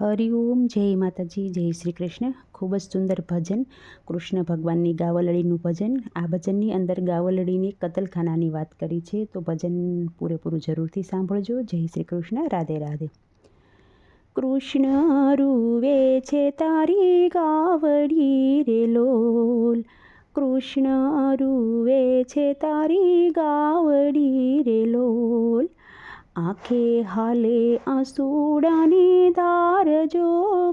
હરિઓમ જય માતાજી, જય શ્રી કૃષ્ણ. ખૂબ જ સુંદર ભજન, કૃષ્ણ ભગવાનની ગાવલડીનું ભજન. આ ભજનની અંદર ગાવલડીની કતલખાનાની વાત કરી છે, તો ભજન પૂરેપૂરું જરૂરથી સાંભળજો. જય શ્રી કૃષ્ણ, રાધે રાધે. કૃષ્ણ રૂવે છે તારી ગાવડી રે લોલ. કૃષ્ણ રૂવે છે તારી ગાવડી રે લોલ. આંખે હાલે આંસુડાની ધાર જો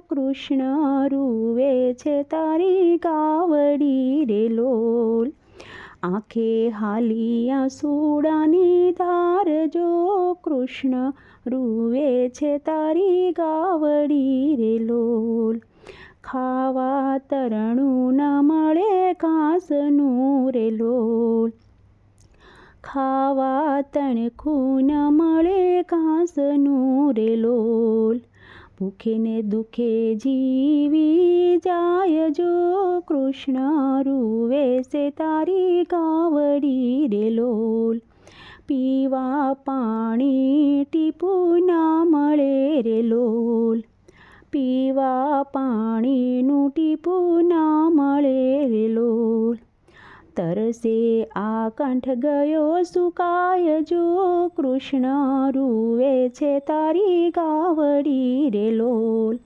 કૃષ્ણ રૂવે છે તારી કાવડી રે લોલ આંખે હાલી આંસુડાની ધાર જો કૃષ્ણ રૂવે છે તારી કાવડી રે લોલ ખાવા તરણું ન મળે ઘાસનું રે લોલ ખાવા તણખું ન મળે ઘાસનું રે લોલ ભૂખે ને દુખે જીવી જાય જો કૃષ્ણ રૂવે છે તારી કાવડી રે લોલ પીવા પાણી ટીપું ના મળે રે લોલ પીવા પાણીનું ટીપું ના મળે રે લોલ તરસે આ કંઠ ગયો સુકાય જો કૃષ્ણ રૂવે છે તારી ગાવડી રે લોલ.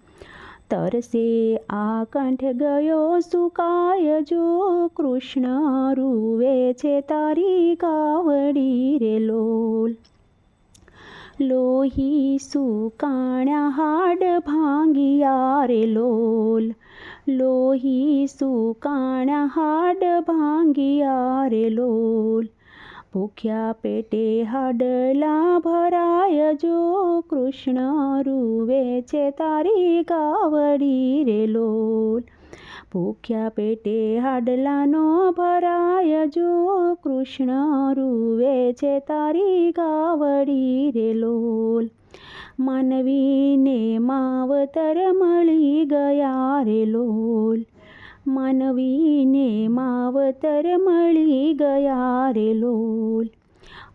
તરસે આ કંઠ ગયો સુકાય જો કૃષ્ણ રૂવે છે તારી ગાવડી રે લોલ. લોહી સુકાણ્યા હાડ ભાંગિયા રે લોલ. લોહી સુકાણ હાડ ભાંગિયા રે લોલ. ભૂખ્યા પેટે હાડલા ભરાય જો કૃષ્ણ રૂવે છે તારી કાવડી રે લોલ. ભૂખ્યા પેટે હાડલાનો ભરાય જો કૃષ્ણ રૂવે છે તારી કાવડી રે લોલ. માનવીને માવતર મળી ગયા રે લોલ. માનવીને માવતર મળી ગયા રે લોલ.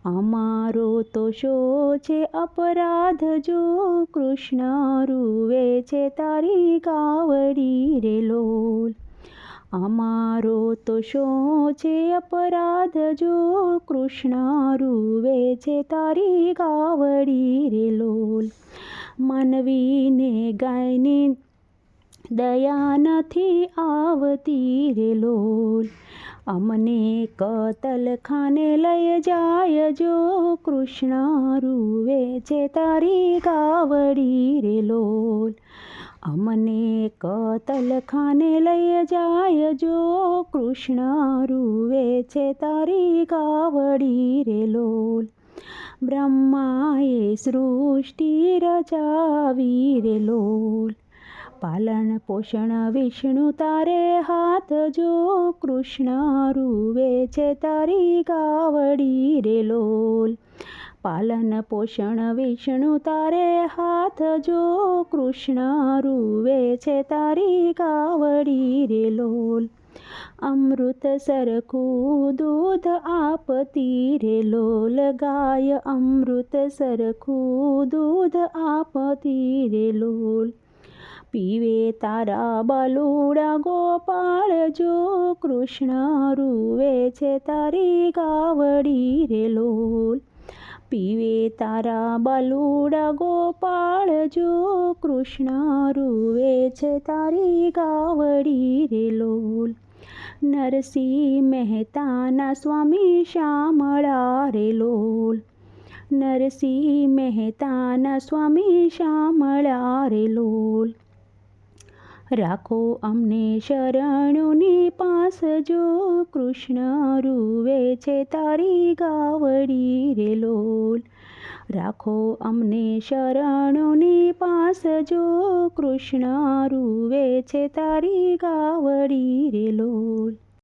અમારો તો શો છે, અપરાધ જો કૃષ્ણ રૂવે છે તારી કાવડી રે લોલ. અમારો તો શું છે અપરાધ જો કૃષ્ણ રૂવે છે તારી ગાવડી રે લોલ માનવીને ગાયની દયા નથી આવતી રે લોલ અમને કતલખાને લઈ જાય જો કૃષ્ણ રૂવે છે તારી ગાવડી રે લોલ અમને કતલખાને લઈ જાય જો કૃષ્ણ રૂવે છે તારી કાવડી રે લોલ. બ્રહ્માએ સૃષ્ટિ રચાવી રે લોલ. પાલન પોષણ વિષ્ણુ તારે હાથ જો કૃષ્ણ રૂવે છે તારી કાવડી રે લોલ. પાલન, પોષણ, વિષ્ણુ, તારે હાથ જો કૃષ્ણ રૂવે છે તારી કાવડી રે લોલ. અમૃત સરખું દૂધ આપતી રે લોલ. ગાય અમૃત સરખું દૂધ આપતી રે લોલ. પીવે તારા બલુડા ગોપાળ જો કૃષ્ણ રૂવે છે તારી ગાવડી રે લોલ. પીવે તારા બલુડા ગોપાળ જો કૃષ્ણ રૂવે છે તારી ગાવડી રે લોલ નરસિંહ મહેતાના સ્વામી શ્યામળા રે લોલ નરસિંહ મહેતાના સ્વામી શ્યામળા રે લોલ રાખો અમને શરણોની પાસ જો કૃષ્ણ રૂવે છે તારી ગાવડી રે લોલ. રાખો અમને શરણોની પાસ જો કૃષ્ણ રૂવે છે તારી ગાવડી રે લોલ.